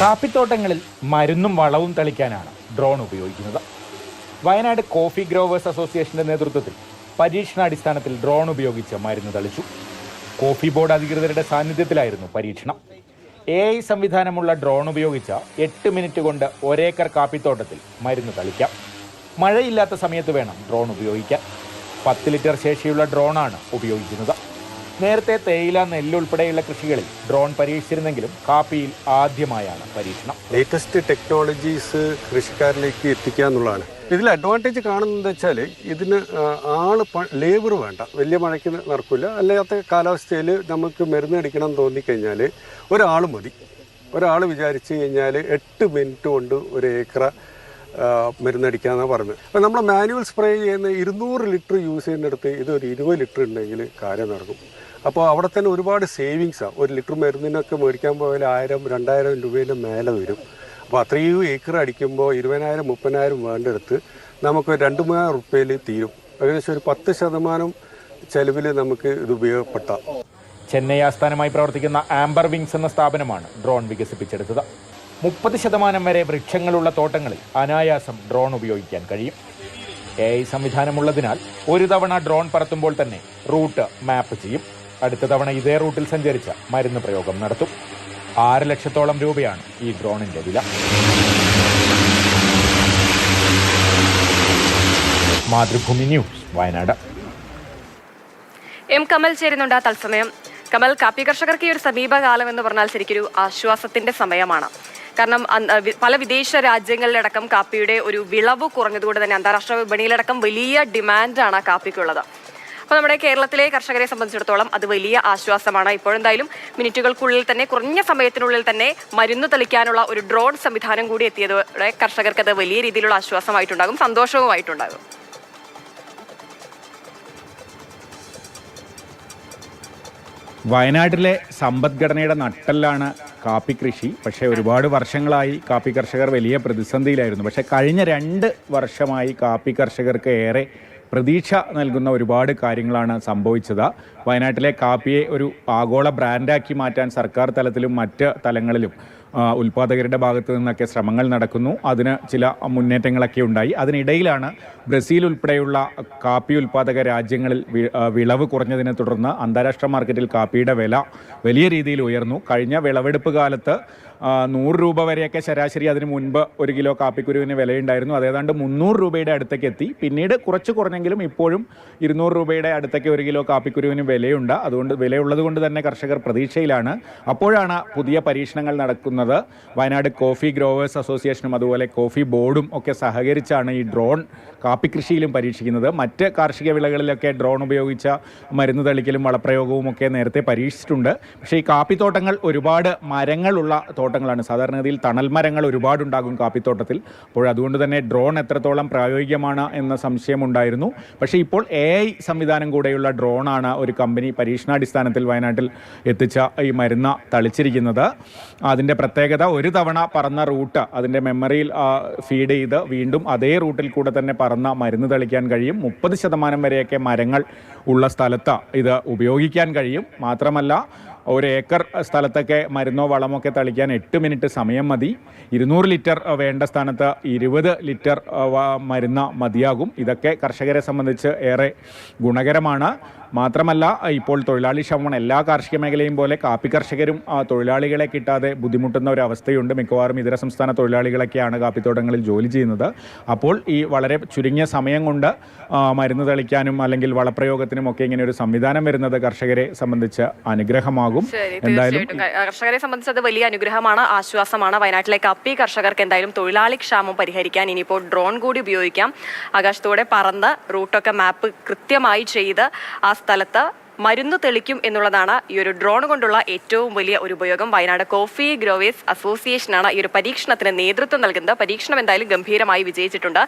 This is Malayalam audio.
കാപ്പിത്തോട്ടങ്ങളിൽ മരുന്നും വളവും തളിക്കാനാണ് ഡ്രോൺ ഉപയോഗിക്കുന്നത്. വയനാട് കോഫി ഗ്രോവേഴ്സ് അസോസിയേഷന്റെ നേതൃത്വത്തിൽ പരീക്ഷണാടിസ്ഥാനത്തിൽ ഡ്രോൺ ഉപയോഗിച്ച് മരുന്ന് തളിച്ചു. കോഫി ബോർഡ് അധികൃതരുടെ സാന്നിധ്യത്തിലായിരുന്നു പരീക്ഷണം. എ ഐ സംവിധാനമുള്ള ഡ്രോൺ ഉപയോഗിച്ച എട്ട് മിനിറ്റ് കൊണ്ട് ഒരേക്കർ കാപ്പിത്തോട്ടത്തിൽ മരുന്ന് തളിക്കാം. മഴയില്ലാത്ത സമയത്ത് വേണം ഡ്രോൺ ഉപയോഗിക്കാൻ. പത്ത് ലിറ്റർ ശേഷിയുള്ള ഡ്രോണാണ് ഉപയോഗിക്കുന്നത്. നേരത്തെ തേയില നെല്ല് ഉൾപ്പെടെയുള്ള കൃഷികളിൽ ഡ്രോൺ പരീക്ഷിച്ചിരുന്നെങ്കിലും കാപ്പിയിൽ ആദ്യമായാണ് പരീക്ഷണം. ലേറ്റസ്റ്റ് ടെക്നോളജീസ് കൃഷിക്കാരിലേക്ക് എത്തിക്കുക എന്നുള്ളതാണ്. ഇതിൽ അഡ്വാന്റേജ് കാണുന്നത് വെച്ചാൽ ഇതിന് ആൾ ലേബർ വേണ്ട. വലിയ മഴയ്ക്ക് നടക്കില്ല അല്ലാത്ത കാലാവസ്ഥയിൽ നമുക്ക് മരുന്ന് അടിക്കണം എന്ന് തോന്നിക്കഴിഞ്ഞാൽ ഒരാൾ മതി. ഒരാൾ വിചാരിച്ചു കഴിഞ്ഞാൽ എട്ട് മിനിറ്റ് കൊണ്ട് ഒരു ഏക്കറ മരുന്നടിക്കാന്നാണ് പറഞ്ഞത് അപ്പം നമ്മൾ മാനുവൽ സ്പ്രേ ചെയ്യുന്ന ഇരുന്നൂറ് ലിറ്റർ യൂസ് ചെയ്യുന്നിടത്ത് ഇതൊരു ഇരുപത് ലിറ്റർ ഉണ്ടെങ്കിൽ കാര്യം നടക്കും. അപ്പോൾ അവിടെ തന്നെ ഒരുപാട് സേവിങ്സാണ് ഒരു ലിറ്റർ മരുന്നിനൊക്കെ മേടിക്കാൻ പോയാൽ ആയിരം രണ്ടായിരം രൂപേന്റെ മേലെ വരും. അപ്പോൾ അത്രയും ഏക്കർ അടിക്കുമ്പോൾ ഇരുപതിനായിരം മുപ്പതിനായിരം വേണ്ടെടുത്ത് നമുക്ക് രണ്ട് മൂവായിരം റുപ്യയിൽ തീരും. ഏകദേശം ഒരു പത്ത് ശതമാനം ചെലവിൽ നമുക്ക് ഇത് ഉപയോഗപ്പെട്ടാം. ചെന്നൈ ആസ്ഥാനമായി പ്രവർത്തിക്കുന്ന ആംബർ വിങ്സ് എന്ന സ്ഥാപനമാണ് ഡ്രോൺ വികസിപ്പിച്ചെടുത്തത്. മുപ്പത് ശതമാനം വരെ വൃക്ഷങ്ങളുള്ള തോട്ടങ്ങളിൽ അനായാസം ഡ്രോൺ ഉപയോഗിക്കാൻ കഴിയും. എ ഐ സംവിധാനമുള്ളതിനാൽ ഒരു തവണ ഡ്രോൺ പറത്തുമ്പോൾ തന്നെ റൂട്ട് മാപ്പ് ചെയ്യും. അടുത്ത തവണ ഇതേ റൂട്ടിൽ സഞ്ചരിച്ച മരുന്ന് പ്രയോഗം നടത്തും. ആറ് ലക്ഷത്തോളം രൂപയാണ് ഈ ഡ്രോണിന്റെ വില. മാതൃഭൂമി ന്യൂസ് വയനാട്. എം കമൽ ചേരുന്നുണ്ട് തത്സമയം. കമൽ കാപ്പി കർഷകർക്ക് ഈ ഒരു സമീപകാലം എന്ന് പറഞ്ഞാൽ ശരിക്കൊരു ആശ്വാസത്തിന്റെ സമയമാണ്. കാരണം പല വിദേശ രാജ്യങ്ങളിലടക്കം കാപ്പിയുടെ ഒരു വിളവ് കുറഞ്ഞതുകൊണ്ട് തന്നെ അന്താരാഷ്ട്ര വിപണിയിലടക്കം വലിയ ഡിമാൻഡാണ് കാപ്പിക്കുള്ളത്. അപ്പോൾ നമ്മുടെ കേരളത്തിലെ കർഷകരെ സംബന്ധിച്ചിടത്തോളം അത് വലിയ ആശ്വാസമാണ്. ഇപ്പോഴെന്തായാലും മിനിറ്റുകൾക്കുള്ളിൽ തന്നെ കുറഞ്ഞ സമയത്തിനുള്ളിൽ തന്നെ മരുന്ന് തളിക്കാനുള്ള ഒരു ഡ്രോൺ സംവിധാനം കൂടി എത്തിയതോടെ കർഷകർക്ക് അത് വലിയ രീതിയിലുള്ള ആശ്വാസമായിട്ടുണ്ടാകും സന്തോഷവുമായിട്ടുണ്ടാകും. വയനാട്ടിലെ സമ്പദ്ഘടനയുടെ നട്ടെല്ലാണ് കാപ്പി കൃഷി. പക്ഷേ ഒരുപാട് വർഷങ്ങളായി കാപ്പി കർഷകർ വലിയ പ്രതിസന്ധിയിലായിരുന്നു. പക്ഷേ കഴിഞ്ഞ രണ്ട് വർഷമായി കാപ്പി കർഷകർക്ക് ഏറെ പ്രതീക്ഷ നൽകുന്ന ഒരുപാട് കാര്യങ്ങളാണ് സംഭവിച്ചത്. വയനാട്ടിലെ കാപ്പിയെ ഒരു ആഗോള ബ്രാൻഡാക്കി മാറ്റാൻ സർക്കാർ തലത്തിലും മറ്റ് തലങ്ങളിലും ഉൽപാദകരുടെ ഭാഗത്തു നിന്നൊക്കെ ശ്രമങ്ങൾ നടക്കുന്നു. അതിന് ചില മുന്നേറ്റങ്ങളൊക്കെ ഉണ്ടായി. അതിനിടയിലാണ് ബ്രസീൽ ഉൾപ്പെടെയുള്ള കാപ്പി ഉൽപാദക രാജ്യങ്ങളിൽ വിളവ് കുറഞ്ഞതിനെ തുടർന്ന് അന്താരാഷ്ട്ര മാർക്കറ്റിൽ കാപ്പിയുടെ വില വലിയ രീതിയിൽ ഉയർന്നു. കഴിഞ്ഞ വിളവെടുപ്പ് കാലത്ത് നൂറ് രൂപ വരെയൊക്കെ ശരാശരി അതിന് മുൻപ് ഒരു കിലോ കാപ്പിക്കുരുവിന് വിലയുണ്ടായിരുന്നു. അതേതാണ്ട് മുന്നൂറ് രൂപയുടെ അടുത്തേക്ക് എത്തി. പിന്നീട് കുറച്ച് കുറഞ്ഞെങ്കിലും ഇപ്പോഴും ഇരുന്നൂറ് രൂപയുടെ അടുത്തേക്ക് ഒരു കിലോ കാപ്പിക്കുരുവിന് വിലയുണ്ട്. അതുകൊണ്ട് വിലയുള്ളത് കൊണ്ട് തന്നെ കർഷകർ പ്രതീക്ഷയിലാണ്. അപ്പോഴാണ് പുതിയ പരീക്ഷണങ്ങൾ നടക്കുന്നത്. വയനാട് കോഫി ഗ്രോവേഴ്സ് അസോസിയേഷനും അതുപോലെ കോഫി ബോർഡും ഒക്കെ സഹകരിച്ചാണ് ഈ ഡ്രോൺ കാപ്പി കൃഷിയിലും പരീക്ഷിക്കുന്നത്. മറ്റ് കാർഷിക വിളകളിലൊക്കെ ഡ്രോൺ ഉപയോഗിച്ച മരുന്ന് തളിക്കലും വളപ്രയോഗവും ഒക്കെ നേരത്തെ പരീക്ഷിച്ചിട്ടുണ്ട്. പക്ഷേ ഈ കാപ്പിത്തോട്ടങ്ങൾ ഒരുപാട് മരങ്ങളുള്ള തോട്ടങ്ങളാണ്. സാധാരണഗതിയിൽ തണൽ മരങ്ങൾ ഒരുപാടുണ്ടാകും കാപ്പിത്തോട്ടത്തിൽ. അപ്പോൾ അതുകൊണ്ട് തന്നെ ഡ്രോൺ എത്രത്തോളം പ്രായോഗികമാണ് എന്ന സംശയമുണ്ടായിരുന്നു പക്ഷേ ഇപ്പോൾ എ ഐ സംവിധാനം കൂടെയുള്ള ഡ്രോണാണ് ഒരു കമ്പനി പരീക്ഷണാടിസ്ഥാനത്തിൽ വയനാട്ടിൽ എത്തിച്ച ഈ മരുന്ന് തളിച്ചിരിക്കുന്നത്. അതിന്റെ പ്രത്യേകത ഒരു തവണ പറന്ന റൂട്ട് അതിന്റെ മെമ്മറിയിൽ ഫീഡ് ചെയ്ത് വീണ്ടും അതേ റൂട്ടിൽ കൂടെ തന്നെ പറന്ന മരുന്ന് തളിക്കാൻ കഴിയും. മുപ്പത് ശതമാനം വരെയൊക്കെ മരങ്ങൾ ഉള്ള സ്ഥലത്ത് ഇത് ഉപയോഗിക്കാൻ കഴിയും. മാത്രമല്ല ഒരു ഏക്കർ സ്ഥലത്തൊക്കെ മരുന്നോ വളമൊക്കെ തളിക്കാൻ എട്ട് മിനിറ്റ് സമയം മതി. ഇരുന്നൂറ് ലിറ്റർ വേണ്ട സ്ഥാനത്ത് ഇരുപത് ലിറ്റർ മരുന്ന് മതിയാകും. ഇതൊക്കെ കർഷകരെ സംബന്ധിച്ച് ഏറെ ഗുണകരമാണ്. മാത്രമല്ല ഇപ്പോൾ തൊഴിലാളി ക്ഷമം എല്ലാ കാർഷിക മേഖലയും പോലെ കാപ്പി കർഷകരും തൊഴിലാളികളെ കിട്ടാതെ ബുദ്ധിമുട്ടുന്ന ഒരു അവസ്ഥയുണ്ട്. മിക്കവാറും ഇതര സംസ്ഥാന തൊഴിലാളികളൊക്കെയാണ് കാപ്പിത്തോട്ടങ്ങളിൽ ജോലി ചെയ്യുന്നത്. അപ്പോൾ ഈ വളരെ ചുരുങ്ങിയ സമയം കൊണ്ട് മരുന്ന് തളിക്കാനും അല്ലെങ്കിൽ വളപ്രയോഗത്തിനും ഒക്കെ ഇങ്ങനെ ഒരു സംവിധാനം വരുന്നത് കർഷകരെ സംബന്ധിച്ച് അനുഗ്രഹമാകും. എന്തായാലും കർഷകരെ സംബന്ധിച്ച് അത് വലിയ അനുഗ്രഹമാണ് ആശ്വാസമാണ്. വയനാട്ടിലെ കപ്പി കർഷകർക്ക് എന്തായാലും തൊഴിലാളി ക്ഷാമം പരിഹരിക്കാൻ ഇനിയിപ്പോൾ ഡ്രോൺ കൂടി ഉപയോഗിക്കാം. ആകാശത്തോടെ പറന്ന് റൂട്ടൊക്കെ മാപ്പ് കൃത്യമായി ചെയ്ത് ആ സ്ഥലത്ത് മരുന്ന് തെളിക്കും എന്നുള്ളതാണ് ഈ ഒരു ഡ്രോൺ കൊണ്ടുള്ള ഏറ്റവും വലിയ ഒരു ഉപയോഗം. വയനാട് കോഫി ഗ്രോവേഴ്സ് അസോസിയേഷനാണ് ഈ ഒരു പരീക്ഷണത്തിന് നേതൃത്വം നൽകുന്നത്. പരീക്ഷണം എന്തായാലും ഗംഭീരമായി വിജയിച്ചിട്ടുണ്ട്.